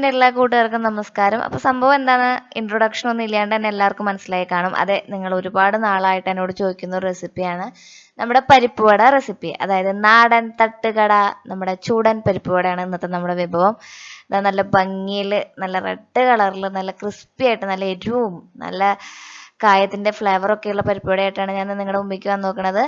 എന്റെ എല്ലാ കൂട്ടുകാർക്കും നമസ്കാരം. അപ്പോൾ സംഭവം എന്താണ്? ഇൻട്രൊഡക്ഷൻ ഒന്നും ഇല്ലാണ്ട് തന്നെ എല്ലാവർക്കും മനസ്സിലായി കാണും. അതെ നിങ്ങൾ ഒരുപാട് നാളായിട്ട് എന്നോട് ചോദിക്കുന്ന ഒരു റെസിപ്പിയാണ് നമ്മുടെ പരിപ്പുവട റെസിപ്പി അതായത് നാടൻ തട്ടുകട നമ്മുടെ ചൂടൻ പരിപ്പുവടയാണ് ഇന്നത്തെ നമ്മുടെ വിഭവം. നല്ല ഭംഗിയിൽ നല്ല റെഡ് കളറിൽ നല്ല ക്രിസ്പി ആയിട്ട് നല്ല എരിവും നല്ല കായത്തിന്റെ ഫ്ലേവറൊക്കെയുള്ള പരിപ്പ് വടയായിട്ടാണ് ഞാൻ നിങ്ങളുടെ മുമ്പിലേക്ക് വന്ന് നോക്കുന്നത്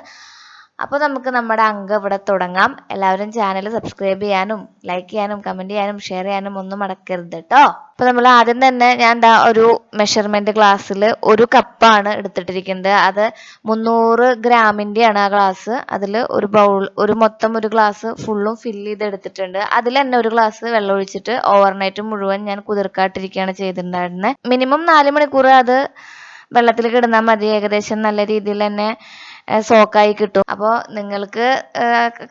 അപ്പോൾ നമുക്ക് നമ്മുടെ അംഗം ഇവിടെ തുടങ്ങാം. എല്ലാവരും ചാനൽ സബ്സ്ക്രൈബ് ചെയ്യാനും ലൈക്ക് ചെയ്യാനും കമന്റ് ചെയ്യാനും ഷെയർ ചെയ്യാനും ഒന്നും മടക്കരുത് കേട്ടോ അപ്പോൾ നമ്മൾ ആദ്യം തന്നെ ഞാൻ എന്താ ഒരു മെഷർമെന്റ് ഗ്ലാസ്സിൽ ഒരു കപ്പാണ് എടുത്തിട്ടിരിക്കുന്നത്. അത് മുന്നൂറ് ഗ്രാമിന്റെയാണ് ആ ഗ്ലാസ് അതിൽ ഒരു ബൗൾ ഒരു മൊത്തം ഒരു ഗ്ലാസ് ഫുള്ളും ഫില്ല് ചെയ്ത് എടുത്തിട്ടുണ്ട് അതിൽ തന്നെ ഒരു ഗ്ലാസ് വെള്ളം ഒഴിച്ചിട്ട് ഓവർനൈറ്റ് മുഴുവൻ ഞാൻ കുതിർക്കാട്ടിരിക്കുകയാണ് ചെയ്തിട്ടുണ്ടായിരുന്നത് മിനിമം നാല് മണിക്കൂർ അത് വെള്ളത്തിൽ കിടന്നാൽ മതി. ഏകദേശം നല്ല രീതിയിൽ തന്നെ സോക്കായി കിട്ടും. അപ്പോൾ നിങ്ങൾക്ക്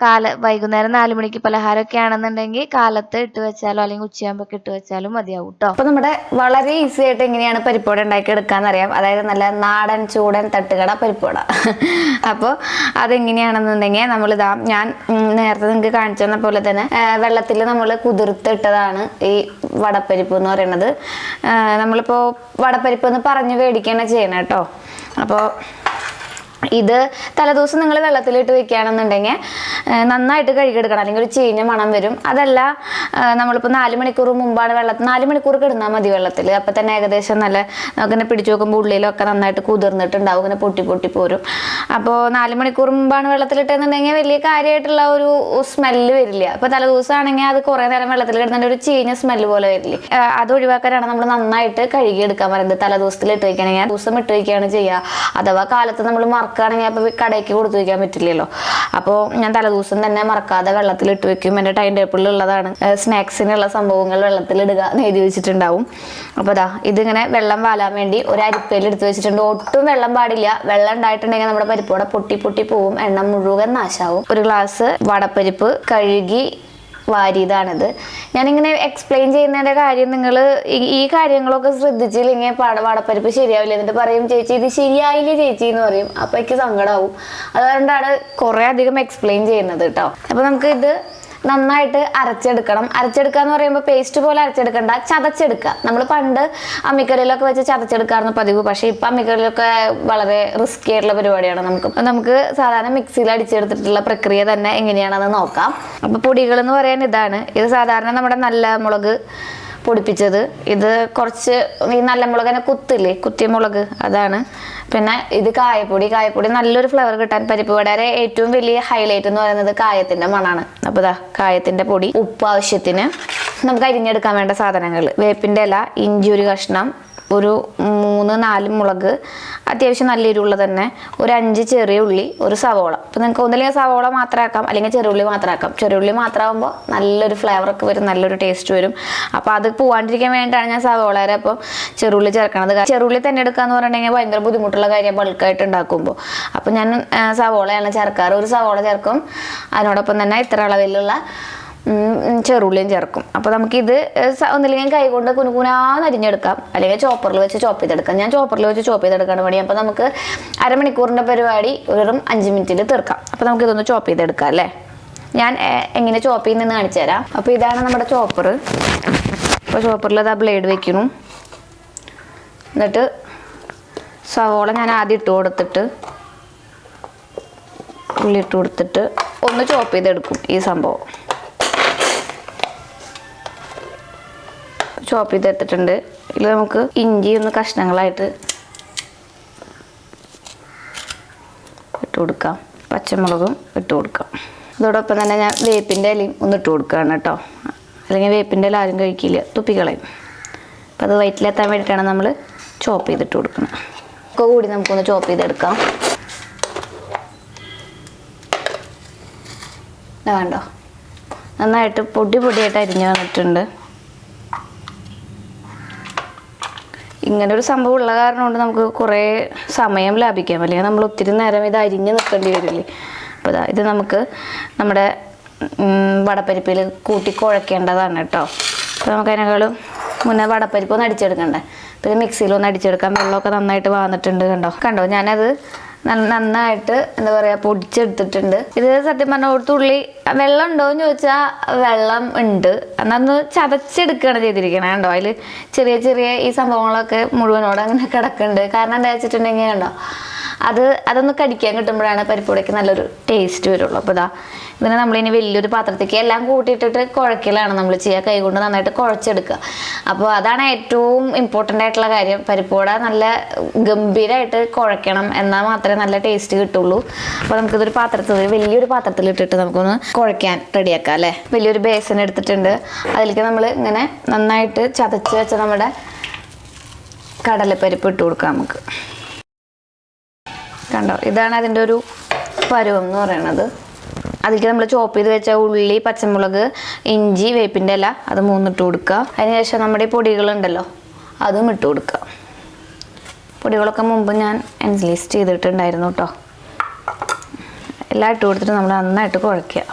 കാല വൈകുന്നേരം നാല് മണിക്ക് പലഹാരമൊക്കെ ആണെന്നുണ്ടെങ്കിൽ കാലത്ത് ഇട്ട് വെച്ചാലോ അല്ലെങ്കിൽ ഉച്ചയാകുമ്പോൾ ഇട്ട് വെച്ചാലും മതിയാവും കേട്ടോ അപ്പൊ നമ്മുടെ വളരെ ഈസി ആയിട്ട് എങ്ങനെയാണ് പരിപ്പോട ഉണ്ടാക്കി എടുക്കാന്ന് അറിയാം. അതായത് നല്ല നാടൻ ചൂടൻ തട്ടുകട പരിപ്പോട അപ്പോൾ അതെങ്ങനെയാണെന്നുണ്ടെങ്കിൽ നമ്മളിതാ ഞാൻ നേരത്തെ നിങ്ങൾക്ക് കാണിച്ചു തന്ന പോലെ തന്നെ വെള്ളത്തിൽ നമ്മൾ കുതിർത്തിട്ടതാണ് ഈ വടപ്പരിപ്പ് എന്ന് പറയുന്നത്. നമ്മളിപ്പോൾ നമ്മളിപ്പോ വടപ്പരിപ്പ് എന്ന് പറഞ്ഞ് മേടിക്കുകയാണ് ചെയ്യണം കേട്ടോ. അപ്പോൾ ഇത് തലേദിവസം നിങ്ങൾ വെള്ളത്തിലിട്ട് വെക്കുകയാണെന്നുണ്ടെങ്കിൽ നന്നായിട്ട് കഴുകിയെടുക്കണം. അല്ലെങ്കിൽ ഒരു ചീഞ്ഞ മണം വരും. അതല്ല നമ്മളിപ്പോൾ നാല് മണിക്കൂർ മുമ്പാണ് വെള്ളത്തിൽ നാല് മണിക്കൂർ കിടന്നാൽ മതി വെള്ളത്തിൽ. അപ്പം തന്നെ ഏകദേശം നല്ല നമുക്കിങ്ങനെ പിടിച്ചു നോക്കുമ്പോൾ ഉള്ളിലൊക്കെ നന്നായിട്ട് കുതിർന്നിട്ടുണ്ടാവും ഇങ്ങനെ പൊട്ടി പൊട്ടി പോരും. അപ്പോൾ നാല് മണിക്കൂർ മുമ്പാണ് വെള്ളത്തിലിട്ടെന്നുണ്ടെങ്കിൽ വലിയ കാര്യമായിട്ടുള്ള ഒരു സ്മെല്ല് വരില്ല. അപ്പോൾ തലേദിവസമാണെങ്കിൽ അത് കുറേ നേരം വെള്ളത്തിൽ കിടന്നിട്ട് ഒരു ചീഞ്ഞ സ്മെല്ല് പോലെ വരില്ലേ. അത് ഒഴിവാക്കാനാണ് നമ്മൾ നന്നായിട്ട് കഴുകിയെടുക്കാൻ പറയുന്നത്. തലേദിവസത്തിൽ ഇട്ട് വയ്ക്കണമെങ്കിൽ ദിവസം ഇട്ട് വയ്ക്കുകയാണ് ചെയ്യുക. അഥവാ കാലത്ത് നമ്മൾ മറക്കുകയാണെങ്കിൽ അപ്പോൾ കടയ്ക്ക് കൊടുത്തു വയ്ക്കാൻ പറ്റില്ലല്ലോ. അപ്പോൾ ഞാൻ തലേദിവസം തന്നെ മറക്കാതെ വെള്ളത്തിൽ ഇട്ട് വെക്കും എന്റെ ടൈം ടേബിളിൽ ഉള്ളതാണ്. സ്നാക്സിനുള്ള സംഭവങ്ങൾ വെള്ളത്തിലിടുക എന്ന് എഴുതി വെച്ചിട്ടുണ്ടാവും. അപ്പോൾ അതാ ഇതിങ്ങനെ വെള്ളം വാലാൻ വേണ്ടി ഒരു അരിപ്പയിൽ എടുത്ത് വെച്ചിട്ടുണ്ട്. ഒട്ടും വെള്ളം പാടില്ല. വെള്ളം ഉണ്ടായിട്ടുണ്ടെങ്കിൽ നമ്മുടെ പരിപ്പോടെ പൊട്ടി പൊട്ടി പോവും. എണ്ണ മുഴുവൻ നാശാവും. ഒരു ഗ്ലാസ് വടപ്പരിപ്പ് കഴുകി വാരിയതാണിത്. ഞാനിങ്ങനെ എക്സ്പ്ലെയിൻ ചെയ്യുന്നതിന്റെ കാര്യം നിങ്ങൾ ഈ കാര്യങ്ങളൊക്കെ ശ്രദ്ധിച്ചില്ലെങ്കിൽ പാട വാടപ്പരിപ്പ് ശരിയാവില്ല. എന്നിട്ട് പറയും ചേച്ചി ഇത് ശരിയായില്ലേ ചേച്ചി? എന്ന് പറയും. അപ്പോൾ എനിക്ക് സങ്കടമാവും അതുകൊണ്ടാണ് കുറേ അധികം എക്സ്പ്ലെയിൻ ചെയ്യുന്നത് കേട്ടോ. അപ്പോൾ നമുക്ക് ഇത് നന്നായിട്ട് അരച്ചെടുക്കണം. അരച്ചെടുക്കുക എന്ന് പറയുമ്പോൾ പേസ്റ്റ് പോലെ അരച്ചെടുക്കണ്ട. ചതച്ചെടുക്കുക നമ്മൾ പണ്ട് അമ്മിക്കറിയിലൊക്കെ വെച്ച് ചതച്ചെടുക്കാറുണ്ട് പതിവ്. പക്ഷേ ഇപ്പം അമ്മിക്കറിയിലൊക്കെ വളരെ റിസ്കി ആയിട്ടുള്ള പരിപാടിയാണ് നമുക്ക്. നമുക്ക് സാധാരണ മിക്സിയിൽ അടിച്ചെടുത്തിട്ടുള്ള പ്രക്രിയ തന്നെ എങ്ങനെയാണെന്ന് നോക്കാം. അപ്പോൾ പൊടികൾ എന്ന് പറയാൻ ഇതാണ്. ഇത് സാധാരണ നമ്മുടെ നല്ല മുളക് പൊടിപ്പിച്ചത്. ഇത് കുറച്ച് ഈ നല്ല മുളകിനെ കുത്തില്ലേ? കുത്തിയ മുളക്. അതാണ്. പിന്നെ ഇത് കായപ്പൊടി. കായപ്പൊടി നല്ലൊരു ഫ്ലവർ കിട്ടാൻ പരിപ്പ് വടയുടെ ഏറ്റവും വലിയ ഹൈലൈറ്റ് എന്ന് പറയുന്നത് കായത്തിന്റെ മണാണ്. അപ്പോൾ ഇതാ കായത്തിന്റെ പൊടി ഉപ്പ് ആവശ്യത്തിന് നമുക്ക് അരിഞ്ഞെടുക്കാൻ വേണ്ട സാധനങ്ങൾ. വേപ്പിന്റെ ഇല ഇഞ്ചി ഒരു കഷ്ണം ഒരു മൂന്ന് നാല് മുളക് അത്യാവശ്യം നല്ല എരിവുള്ള തന്നെ ഒരു അഞ്ച് ചെറിയ ഉള്ളി ഒരു സവോള. അപ്പോൾ നിങ്ങൾക്ക് ഒന്നില്ലെങ്കിൽ സവോള മാത്രമാക്കാം അല്ലെങ്കിൽ ചെറിയ ഉള്ളി മാത്രമാക്കാം ചെറിയ ഉള്ളി മാത്രമാകുമ്പോൾ നല്ലൊരു ഫ്ലേവറൊക്കെ വരും നല്ലൊരു ടേസ്റ്റ് വരും. അപ്പോൾ അത് പോവാണ്ടിരിക്കാൻ വേണ്ടിയിട്ടാണ് ഞാൻ സവോളേരെ അപ്പോൾ ചെറുള്ളി ചേർക്കണത്. ചെറുള്ളി തന്നെ എടുക്കുക എന്ന് പറഞ്ഞിട്ടുണ്ടെങ്കിൽ ഭയങ്കര ബുദ്ധിമുട്ടുള്ള കാര്യം ബൾക്കായിട്ട് ഉണ്ടാക്കുമ്പോൾ അപ്പോൾ ഞാൻ സവോളയാണ് ചേർക്കാറ്. ഒരു സവോള ചേർക്കും. അതിനോടൊപ്പം തന്നെ ഇത്ര അളവിലുള്ള ചെറുള്ളിയും ചേർക്കും. അപ്പോൾ നമുക്കിത് ഒന്നില്ലെങ്കിൽ കൈകൊണ്ട് കുനുകുനാന്ന് അരിഞ്ഞെടുക്കാം അല്ലെങ്കിൽ ചോപ്പറിൽ വെച്ച് ചോപ്പ് ചെയ്തെടുക്കാം. ഞാൻ ചോപ്പറിൽ വെച്ച് ചോപ്പ് ചെയ്തെടുക്കാണ് പണി. അപ്പോൾ നമുക്ക് അരമണിക്കൂറിന്റെ പരിപാടി വെറും അഞ്ച് മിനിറ്റിൽ തീർക്കാം. അപ്പോൾ നമുക്ക് ഇതൊന്ന് ചോപ്പ് ചെയ്തെടുക്കാം അല്ലേ? ഞാൻ എങ്ങനെ ചോപ്പ് ചെയ്യുന്നതെന്ന് കാണിച്ചു തരാം. അപ്പോൾ ഇതാണ് നമ്മുടെ ചോപ്പർ. അപ്പോൾ ചോപ്പറിൽ അത് ബ്ലേഡ് വെക്കുന്നു. എന്നിട്ട് സവോള ഞാൻ ആദ്യം ഇട്ട് കൊടുത്തിട്ട് ഉള്ളി ഇട്ട് കൊടുത്തിട്ട് ഒന്ന് ചോപ്പ് ചെയ്തെടുക്കും ഈ സംഭവം. ചോപ്പ് ചെയ്തെടുത്തിട്ടുണ്ട്. ഇതിൽ നമുക്ക് ഇഞ്ചി ഒന്ന് കഷ്ണങ്ങളായിട്ട് ഇട്ട് കൊടുക്കാം. പച്ചമുളകും ഇട്ട് കൊടുക്കാം. അതോടൊപ്പം തന്നെ ഞാൻ വേപ്പിന്റെ ഇലയും ഒന്ന് ഇട്ട് കൊടുക്കുകയാണ് കേട്ടോ. അല്ലെങ്കിൽ വേപ്പിന്റെ ഇല ആരും കഴിക്കില്ല. തുപ്പിക്കളയും അപ്പോൾ അത് വയറ്റിലെത്താൻ വേണ്ടിയിട്ടാണ് നമ്മൾ ചോപ്പ് ചെയ്തിട്ട് കൊടുക്കുന്നത്. ഒക്കെ കൂടി നമുക്കൊന്ന് ചോപ്പ് ചെയ്തെടുക്കാം. വേണ്ടോ നന്നായിട്ട് പൊടി പൊടിയായിട്ട് അരിഞ്ഞു വന്നിട്ടുണ്ട്. ഇങ്ങനെ ഒരു സംഭവം ഉള്ള കാരണം കൊണ്ട് നമുക്ക് കുറേ സമയം ലാഭിക്കാം. അല്ലെങ്കിൽ നമ്മൾ ഒത്തിരി നേരം ഇത് അരിഞ്ഞ് നിൽക്കേണ്ടി വരില്ലേ? അപ്പോൾ ഇതാ നമുക്ക് നമ്മുടെ വടപ്പരിപ്പിൽ കൂട്ടി കുഴക്കേണ്ടതാണ് കേട്ടോ. അപ്പോൾ നമുക്ക് അതിനേക്കാളും മുന്നേ വടപ്പരിപ്പ് ഒന്ന് അടിച്ചെടുക്കണ്ടേ? പിന്നെ മിക്സിയിൽ ഒന്ന് അടിച്ചെടുക്കാം. വെള്ളമൊക്കെ നന്നായിട്ട് വന്നിട്ടുണ്ട് കണ്ടോ? കണ്ടോ? ഞാനത് നന്നായിട്ട് എന്താ പറയാ പൊടിച്ചെടുത്തിട്ടുണ്ട്. ഇത് സത്യം പറഞ്ഞ ഒരു തുള്ളി വെള്ളം ഉണ്ടോ എന്ന് ചോദിച്ചാൽ വെള്ളം ഉണ്ട്. എന്നൊന്ന് ചതച്ചെടുക്കുകയാണ് ചെയ്തിരിക്കണേ കണ്ടോ? അതിൽ ചെറിയ ചെറിയ ഈ സംഭവങ്ങളൊക്കെ മുഴുവനോടെ അങ്ങനെ കിടക്കുന്നുണ്ട് കാരണം എന്താ വെച്ചിട്ടുണ്ടെങ്കിൽ കണ്ടോ? അത് അതൊന്ന് കടിക്കാൻ കിട്ടുമ്പോഴാണ് പരിപ്പുടയ്ക്ക് നല്ലൊരു ടേസ്റ്റ് വരുള്ളൂ. അപ്പോൾ ഇതാ ഇതിനെ നമ്മളിനി വലിയൊരു പാത്രത്തേക്ക് എല്ലാം കൂട്ടിയിട്ടിട്ട് കുഴക്കലാണ് നമ്മൾ ചെയ്യുക. കൈകൊണ്ട് നന്നായിട്ട് കുഴച്ചെടുക്കുക. അപ്പോൾ അതാണ് ഏറ്റവും ഇമ്പോർട്ടന്റ് ആയിട്ടുള്ള കാര്യം. പരിപ്പുവട നല്ല ഗംഭീരമായിട്ട് കുഴക്കണം എന്നാൽ മാത്രമേ നല്ല ടേസ്റ്റ് കിട്ടുള്ളൂ. അപ്പോൾ നമുക്കിതൊരു പാത്രത്തിൽ വലിയൊരു പാത്രത്തിൽ ഇട്ടിട്ട് നമുക്കൊന്ന് കുഴക്കാൻ റെഡിയാക്കാം അല്ലേ? വലിയൊരു ബേസൻ എടുത്തിട്ടുണ്ട്. അതിലേക്ക് നമ്മൾ ഇങ്ങനെ നന്നായിട്ട് ചതച്ച് വെച്ച നമ്മുടെ കടലപ്പരിപ്പ് ഇട്ട് കൊടുക്കാം നമുക്ക്. കണ്ടോ? ഇതാണ് അതിന്റെ ഒരു പരുവം എന്ന് പറയുന്നത് അതിലേക്ക് നമ്മൾ ചോപ്പ് ചെയ്ത് വെച്ച ഉള്ളി പച്ചമുളക് ഇഞ്ചി വേപ്പിന്റെ ഇല അത് മൂന്നിട്ട് കൊടുക്കുക. അതിനുശേഷം നമ്മുടെ ഈ പൊടികളുണ്ടല്ലോ അതും ഇട്ട് കൊടുക്കുക. പൊടികളൊക്കെ മുമ്പ് ഞാൻ എൻലിസ്റ്റ് ചെയ്തിട്ടുണ്ടായിരുന്നു കേട്ടോ. എല്ലാം ഇട്ട് കൊടുത്തിട്ട് നമ്മൾ നന്നായിട്ട് കുഴക്കുക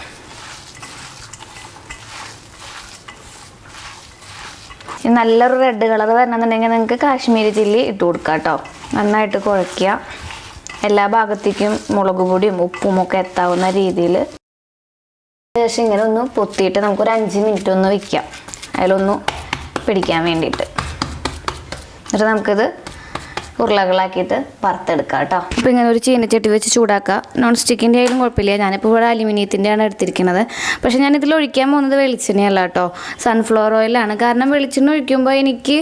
നല്ലൊരു റെഡ് കളർ വരണമെന്നുണ്ടെങ്കിൽ നിങ്ങൾക്ക് കാശ്മീരി ചില്ലി ഇട്ട് കൊടുക്കാം കേട്ടോ. നന്നായിട്ട് കുഴയ്ക്കുക. എല്ലാ ഭാഗത്തേക്കും മുളക് പൊടിയും ഉപ്പും ഒക്കെ എത്താവുന്ന രീതിയിൽ ശേഷം ഇങ്ങനെ ഒന്ന് പൊത്തിയിട്ട് നമുക്കൊരു അഞ്ച് മിനിറ്റ് ഒന്ന് വയ്ക്കാം അതിലൊന്ന് പിടിക്കാൻ വേണ്ടിയിട്ട്. എന്നിട്ട് നമുക്കിത് ഉരുളകളാക്കിയിട്ട് വറുത്തെടുക്കാം കേട്ടോ. അപ്പോൾ ഇങ്ങനെ ഒരു ചീനച്ചട്ടി വെച്ച് ചൂടാക്കുക നോൺ സ്റ്റിക്കിന്റെ ആയാലും കുഴപ്പമില്ല. ഞാനിപ്പോൾ ഇവിടെ അലുമിനിയത്തിന്റെയാണ് എടുത്തിരിക്കുന്നത്. പക്ഷേ ഞാൻ ഇതിൽ ഒഴിക്കാൻ പോകുന്നത് വെളിച്ചെണ്ണയല്ല കേട്ടോ. സൺഫ്ലവർ ഓയിലാണ് കാരണം വെളിച്ചെണ്ണ ഒഴിക്കുമ്പോൾ എനിക്ക്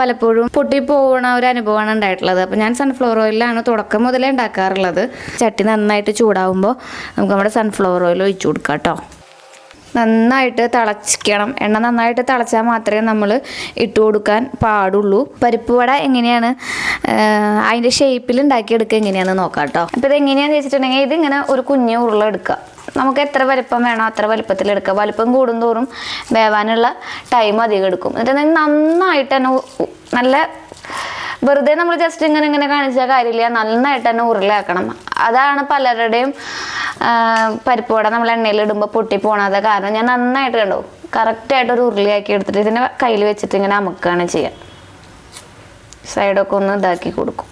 പലപ്പോഴും പൊട്ടി പോകുന്ന ഒരു അനുഭവമാണ് ഉണ്ടായിട്ടുള്ളത്. അപ്പോൾ ഞാൻ സൺഫ്ലവർ ഓയിലാണ് തുടക്കം മുതലേ ഉണ്ടാക്കാറുള്ളത്. ചട്ടി നന്നായിട്ട് ചൂടാവുമ്പോൾ നമുക്ക് നമ്മുടെ സൺഫ്ലവർ ഓയിൽ ഒഴിച്ചു കൊടുക്കാം കേട്ടോ. നന്നായിട്ട് തിളച്ചിക്കണം. എണ്ണ നന്നായിട്ട് തിളച്ചാൽ മാത്രമേ നമ്മൾ ഇട്ട് കൊടുക്കാൻ പാടുള്ളൂ. പരിപ്പ് വട എങ്ങനെയാണ് അതിന്റെ ഷേപ്പിൽ ഉണ്ടാക്കിയെടുക്കുക എങ്ങനെയാണെന്ന് നോക്കാം കേട്ടോ. അപ്പോൾ ഇത് എങ്ങനെയാണെന്ന് വെച്ചിട്ടുണ്ടെങ്കിൽ ഇതിങ്ങനെ ഒരു കുഞ്ഞ് ഉരുള എടുക്കുക. നമുക്ക് എത്ര വലിപ്പം വേണോ അത്ര വലിപ്പത്തിൽ എടുക്കുക. വലിപ്പം കൂടുന്തോറും വേവാനുള്ള ടൈം അധികം എടുക്കും. എന്നിട്ട് നന്നായിട്ട് തന്നെ നല്ല വെറുതെ നമ്മൾ ജസ്റ്റ് ഇങ്ങനെ ഇങ്ങനെ കാണിച്ചാൽ കാര്യമില്ല. നന്നായിട്ട് തന്നെ ഉരുളയാക്കണം. അതാണ് പലരുടെയും ആ, പരിപ്പ് വട നമ്മൾ എണ്ണയിൽ ഇടുമ്പോൾ പൊട്ടി പോണത് കാരണം ഞാൻ നന്നായിട്ട് കണ്ടു. കറക്റ്റായിട്ട് ഒരു ഉരുളിയാക്കി എടുത്തിട്ട് ഇതിനെ കയ്യിൽ വെച്ചിട്ട് ഇങ്ങനെ അമുക്കുകയാണ് ചെയ്യുക സൈഡൊക്കെ ഒന്ന് ഇതാക്കി കൊടുക്കും.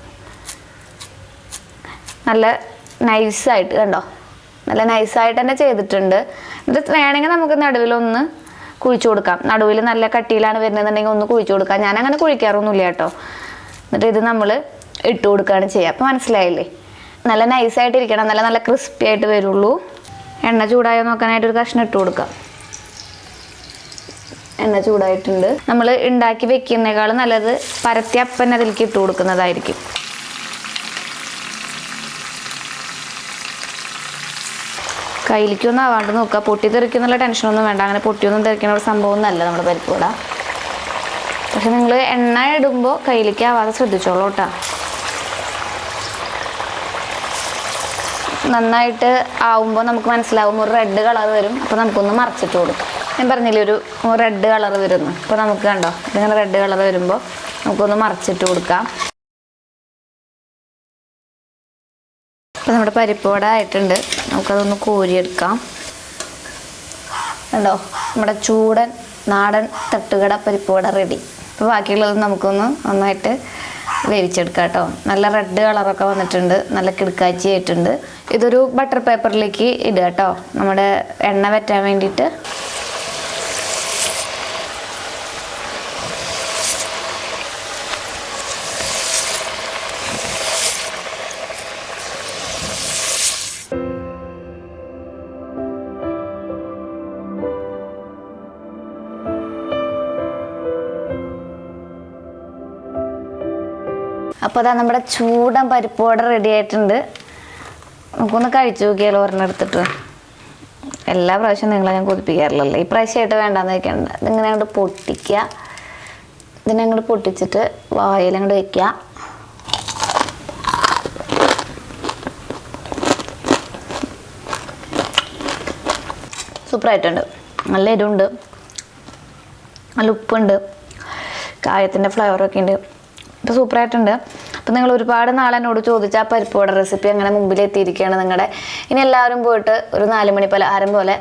നല്ല നൈസായിട്ട് കണ്ടോ? നല്ല നൈസായിട്ട് തന്നെ ചെയ്തിട്ടുണ്ട്. എന്നിട്ട് വേണമെങ്കിൽ നമുക്ക് നടുവിലൊന്ന് കുഴിച്ചു കൊടുക്കാം. നടുവിൽ നല്ല കട്ടിയിലാണ് വരുന്നതെന്നുണ്ടെങ്കിൽ ഒന്ന് കുഴിച്ചു കൊടുക്കാം. ഞാൻ അങ്ങനെ കുഴിക്കാറൊന്നുമില്ല കേട്ടോ. എന്നിട്ട് ഇത് നമ്മൾ ഇട്ട് കൊടുക്കുകയാണ് ചെയ്യുക അപ്പോൾ മനസ്സിലായില്ലേ? നല്ല നൈസായിട്ട് ഇരിക്കണം. നല്ല നല്ല ക്രിസ്പി ആയിട്ട് വരുള്ളൂ. എണ്ണ ചൂടായോ നോക്കാനായിട്ട് ഒരു കഷ്ണം ഇട്ട് കൊടുക്കാം. എണ്ണ ചൂടായിട്ടുണ്ട്. നമ്മൾ ഉണ്ടാക്കി വെക്കുന്നേക്കാൾ നല്ലത് പരത്തി അപ്പം അതിലേക്ക് ഇട്ട് കൊടുക്കുന്നതായിരിക്കും. കയ്യിലേക്കൊന്നും ആവാണ്ട് നോക്കുക. പൊട്ടി തെറിക്കുന്നുള്ള ടെൻഷനൊന്നും വേണ്ട. അങ്ങനെ പൊട്ടിയൊന്നും തെറിക്കുന്ന ഒരു സംഭവം ഒന്നല്ല നമ്മുടെ പരിപ്പ് വട. പക്ഷെ നിങ്ങൾ എണ്ണ ഇടുമ്പോൾ കയ്യിലേക്ക് ആവാതെ ശ്രദ്ധിച്ചോളൂ കേട്ടോ. നന്നായിട്ട് ആവുമ്പോൾ നമുക്ക് മനസ്സിലാവും. ഒരു റെഡ് കളർ വരും. അപ്പോൾ നമുക്കൊന്ന് മറച്ചിട്ട് കൊടുക്കാം. ഞാൻ പറഞ്ഞില്ലേ ഒരു റെഡ് കളർ വരുന്നു. അപ്പോൾ നമുക്ക് കണ്ടോ ഇതിങ്ങനെ റെഡ് കളർ വരുമ്പോൾ നമുക്കൊന്ന് മറച്ചിട്ട് കൊടുക്കാം. അപ്പോൾ നമ്മുടെ പരിപ്പ് വട ആയിട്ടുണ്ട്. നമുക്കതൊന്ന് കോരിയെടുക്കാം. കണ്ടോ നമ്മുടെ ചൂടൻ നാടൻ തട്ടുകട പരിപ്പ് വട റെഡി അപ്പോൾ ബാക്കിയുള്ളത് നമുക്കൊന്ന് നന്നായിട്ട് വേവിച്ചെടുക്കാം കേട്ടോ. നല്ല റെഡ് കളറൊക്കെ വന്നിട്ടുണ്ട്. നല്ല കിടക്കാച്ചി ആയിട്ടുണ്ട്. ഇതൊരു ബട്ടർ പേപ്പറിലേക്ക് ഇടുക കേട്ടോ. നമ്മുടെ എണ്ണ വറ്റാൻ വേണ്ടിയിട്ട്. അപ്പോൾ അതാ നമ്മുടെ ചൂടൻ പരിപ്പ് വട റെഡി ആയിട്ടുണ്ട്. നമുക്കൊന്ന് കഴിച്ചു നോക്കിയാലോ ഒരെണ്ണം എടുത്തിട്ട് എല്ലാ പ്രാവശ്യവും നിങ്ങളെ ഞാൻ കൊതിപ്പിക്കാറില്ലല്ലോ. ഈ പ്രാവശ്യമായിട്ട് വേണ്ടാന്ന് വെക്കണ്ട. ഇതിങ്ങനെ അങ്ങോട്ട് പൊട്ടിക്കുക. ഇതിനെ അങ്ങോട്ട് പൊട്ടിച്ചിട്ട് വായിൽ അങ്ങോട്ട് വെക്കുക. സൂപ്പറായിട്ടുണ്ട്. നല്ല എരിവുണ്ട്. നല്ല ഉപ്പുണ്ട്. കായത്തിന്റെ ഫ്ലേവറൊക്കെ ഉണ്ട്. ഇപ്പം സൂപ്പറായിട്ടുണ്ട്. അപ്പോൾ നിങ്ങൾ ഒരുപാട് നാളെന്നോട് ചോദിച്ച ആ പരിപ്പ് വട റെസിപ്പി അങ്ങനെ മുമ്പിൽ എത്തിയിരിക്കുകയാണ് നിങ്ങളുടെ ഇനി എല്ലാവരും പോയിട്ട് ഒരു നാല് മണി പലഹാരം പോലെ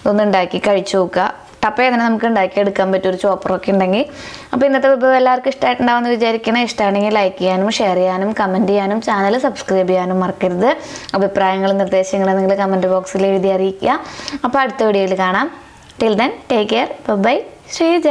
ഇതൊന്ന് ഉണ്ടാക്കി കഴിച്ചു നോക്കുക. ടപ്പേ തന്നെ നമുക്ക് ഉണ്ടാക്കിയെടുക്കാൻ പറ്റും? ഒരു ചോപ്പറൊക്കെ ഉണ്ടെങ്കിൽ അപ്പോൾ ഇന്നത്തെ വിഭവം എല്ലാവർക്കും ഇഷ്ടമായിട്ടുണ്ടാവുമെന്ന് വിചാരിക്കണം. ഇഷ്ടമാണെങ്കിൽ ലൈക്ക് ചെയ്യാനും ഷെയർ ചെയ്യാനും കമന്റ് ചെയ്യാനും ചാനൽ സബ്സ്ക്രൈബ് ചെയ്യാനും മറക്കരുത്. അഭിപ്രായങ്ങളും നിർദ്ദേശങ്ങളും നിങ്ങൾ കമന്റ് ബോക്സിൽ എഴുതി അറിയിക്കുക. അപ്പോൾ അടുത്ത വീഡിയോയിൽ കാണാം. Till then take care bye Sreeja.